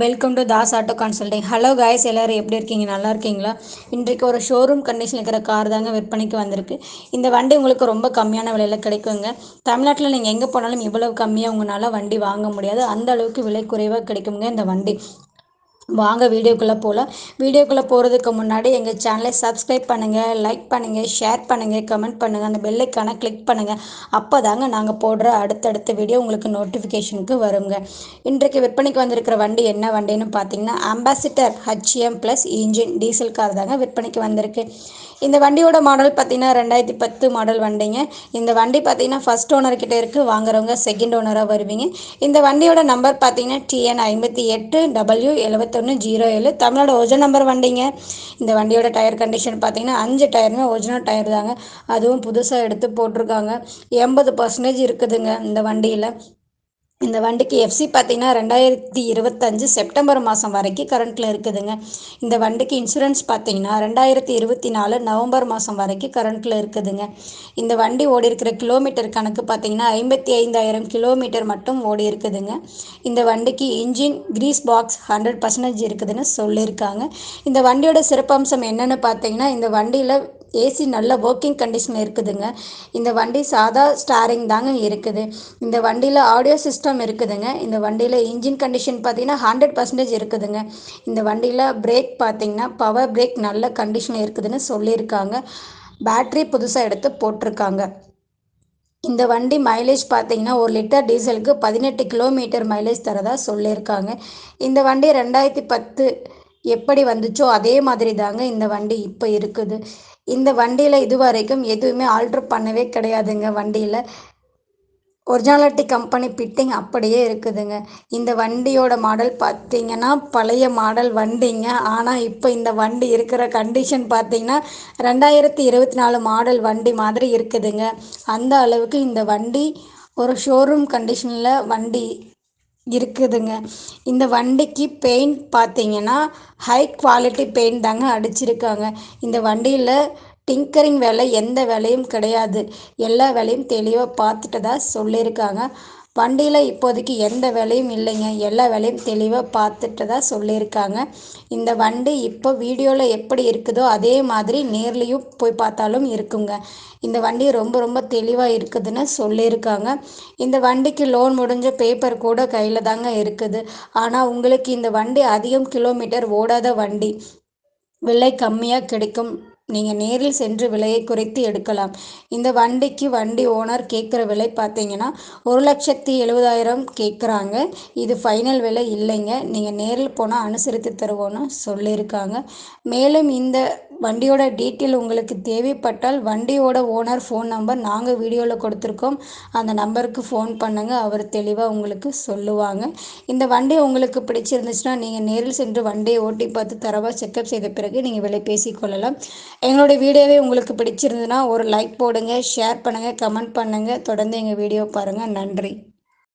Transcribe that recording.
Welcome to Das auto consulting hello guys எல்லோரும் எப்படி இருக்கீங்க? நல்லா இருக்கீங்களா? இன்றைக்கு ஒரு ஷோரூம் கண்டிஷன் இருக்கிற கார் தாங்க விற்பனைக்கு வந்திருக்கு. இந்த வண்டி உங்களுக்கு ரொம்ப கம்மியான விலையில் கிடைக்குங்க. தமிழ்நாட்டில் நீங்கள் எங்கே போனாலும் இவ்வளவு கம்மியாக உங்களால் வண்டி வாங்க முடியாது. அந்த அளவுக்கு விலை குறைவாக கிடைக்குங்க இந்த வண்டி. வாங்க வீடியோக்குள்ளே போகலாம் வீடியோக்குள்ளே போகிறதுக்கு முன்னாடி எங்கள் சேனலை சப்ஸ்கிரைப் பண்ணுங்கள் லைக் பண்ணுங்கள் ஷேர் பண்ணுங்கள் கமெண்ட் பண்ணுங்கள் அந்த பெல்லைக்கான கிளிக் பண்ணுங்கள் அப்போ தாங்க நாங்கள் போடுற அடுத்தடுத்த வீடியோ உங்களுக்கு நோட்டிஃபிகேஷனுக்கு வருங்க. இன்றைக்கு விற்பனைக்கு வந்திருக்கிற வண்டி என்ன வண்டின்னு பார்த்தீங்கன்னா Ambassador HM plus engine diesel car தாங்க விற்பனைக்கு வந்திருக்கு. இந்த வண்டியோட மாடல் பார்த்தீங்கன்னா ரெண்டாயிரத்தி பத்து மாடல் வண்டிங்க. இந்த வண்டி பார்த்தீங்கன்னா ஃபஸ்ட் ஓனர்கிட்ட இருக்குது வாங்குறவங்க செகண்ட் ஓனராக வருவீங்க. இந்த வண்டியோட நம்பர் பார்த்தீங்கன்னா டிஎன் ஐம்பத்தி எட்டு டபுள்யூ எழுபத்தி எழுபத்தொன்று ஜீரோ ஏழு. தமிழோட ஒரிஜினல் நம்பர் வண்டிங்க. இந்த வண்டியோட டயர் கண்டிஷன் பார்த்தீங்கன்னா அஞ்சு டயருமே ஒரிஜினல் டயர் தாங்க. அதுவும் புதுசாக எடுத்து போட்டிருக்காங்க. எண்பது பர்சன்டேஜ் இருக்குதுங்க இந்த வண்டியில். இந்த வண்டிக்கு எஃப்சி பார்த்தீங்கன்னா ரெண்டாயிரத்தி இருபத்தஞ்சு செப்டம்பர் மாதம் வரைக்கும் கரண்ட்டில் இருக்குதுங்க. இந்த வண்டிக்கு இன்சூரன்ஸ் பார்த்தீங்கன்னா ரெண்டாயிரத்தி இருபத்தி நாலு நவம்பர் மாதம் வரைக்கும் கரண்ட்டில் இருக்குதுங்க. இந்த வண்டி ஓடி இருக்கிற கிலோமீட்டர் கணக்கு பார்த்தீங்கன்னா ஐம்பத்தி ஐந்தாயிரம் கிலோமீட்டர் மட்டும் ஓடி இருக்குதுங்க இந்த வண்டிக்கு இன்ஜின் கிரீஸ் பாக்ஸ் ஹண்ட்ரட் பர்சன்டேஜ் இருக்குதுன்னு சொல்லியிருக்காங்க. இந்த வண்டியோட சிறப்பம்சம் என்னென்னு பார்த்தீங்கன்னா இந்த வண்டியில் ஏசி நல்ல ஒர்க்கிங் கண்டிஷனில் இருக்குதுங்க. இந்த வண்டி சாதா ஸ்டாரிங் தாங்க இருக்குது. இந்த வண்டியில் ஆடியோ சிஸ்டம் இருக்குதுங்க. இந்த வண்டியில் இன்ஜின் கண்டிஷன் பார்த்தீங்கன்னா ஹண்ட்ரட் பர்சன்டேஜ் இருக்குதுங்க. இந்த வண்டியில் பிரேக் பார்த்தீங்கன்னா பவர் பிரேக் நல்ல கண்டிஷனில் இருக்குதுன்னு சொல்லியிருக்காங்க. பேட்ரி புதுசாக எடுத்து போட்டிருக்காங்க. இந்த வண்டி மைலேஜ் பார்த்தீங்கன்னா ஒரு லிட்டர் டீசலுக்கு பதினெட்டு கிலோமீட்டர் மைலேஜ் தரதா சொல்லியிருக்காங்க. இந்த வண்டி ரெண்டாயிரத்தி பத்து எப்படி வந்துச்சோ அதே மாதிரி தாங்க இந்த வண்டி இப்போ இருக்குது. இந்த வண்டியில் இது வரைக்கும் எதுவுமே ஆல்ட்ரு பண்ணவே கிடையாதுங்க வண்டியில். ஒரிஜினாலிட்டி கம்பெனி ஃபிட்டிங் அப்படியே இருக்குதுங்க. இந்த வண்டியோட மாடல் பார்த்தீங்கன்னா பழைய மாடல் வண்டிங்க. ஆனால் இப்போ இந்த வண்டி இருக்கிற கண்டிஷன் பார்த்தீங்கன்னா ரெண்டாயிரத்தி இருபத்தி நாலு மாடல் வண்டி மாதிரி இருக்குதுங்க. அந்த அளவுக்கு இந்த வண்டி ஒரு ஷோரூம் கண்டிஷனில் வண்டி இருக்குதுங்க. இந்த வண்டிக்கு பெயிண்ட் பார்த்தீங்கன்னா ஹை குவாலிட்டி பெயிண்ட் தாங்க அடிச்சிருக்காங்க. இந்த வண்டியில் டிங்கரிங் வேலை எந்த வேலையும் கிடையாது. எல்லா வேலையும் தெளிவாக பார்த்துட்டு தான் சொல்லியிருக்காங்க. வண்டியில் இப்போதைக்கு எந்த வேலையும் இல்லைங்க. எல்லா வேலையும் தெளிவாக பார்த்துட்டு தான் சொல்லியிருக்காங்க. இந்த வண்டி இப்போ வீடியோவில் எப்படி இருக்குதோ அதே மாதிரி நேர்லேயும் போய் பார்த்தாலும் இருக்குங்க. இந்த வண்டி ரொம்ப ரொம்ப தெளிவாக இருக்குதுன்னு சொல்லியிருக்காங்க. இந்த வண்டிக்கு லோன் முடிஞ்ச பேப்பர் கூட கையில் தாங்க இருக்குது. ஆனால் உங்களுக்கு இந்த வண்டி அதிகம் கிலோமீட்டர் ஓடாத வண்டி. விலை கம்மியாக கிடைக்கும். நீங்கள் நேரில் சென்று விலையை குறைத்து எடுக்கலாம். இந்த வண்டிக்கு வண்டி ஓனர் கேட்குற விலை பார்த்தீங்கன்னா ஒரு லட்சத்தி எழுபதாயிரம் கேட்குறாங்க. இது ஃபைனல் விலை இல்லைங்க. நீங்கள் நேரில் போனால் அனுசரித்து தருவோன்னு சொல்லியிருக்காங்க. மேலும் இந்த வண்டியோட டீட்டெயில் உங்களுக்கு தேவைப்பட்டால் வண்டியோட ஓனர் ஃபோன் நம்பர் நாங்கள் வீடியோவில் கொடுத்துருக்கோம். அந்த நம்பருக்கு ஃபோன் பண்ணுங்கள் அவர் தெளிவாக உங்களுக்கு சொல்லுவாங்க. இந்த வண்டி உங்களுக்கு பிடிச்சிருந்துச்சுன்னா நீங்கள் நேரில் சென்று வண்டியை ஓட்டி பார்த்து தரவாக செக்கப் செய்த பிறகு நீங்கள் விலை பேசிக்கொள்ளலாம் எங்களுடைய வீடியோவே உங்களுக்கு பிடிச்சிருந்ததுன்னா ஒரு லைக் போடுங்க ஷேர் பண்ணுங்கள் கமெண்ட் பண்ணுங்கள் தொடர்ந்து எங்கள் வீடியோ பாருங்கள் நன்றி.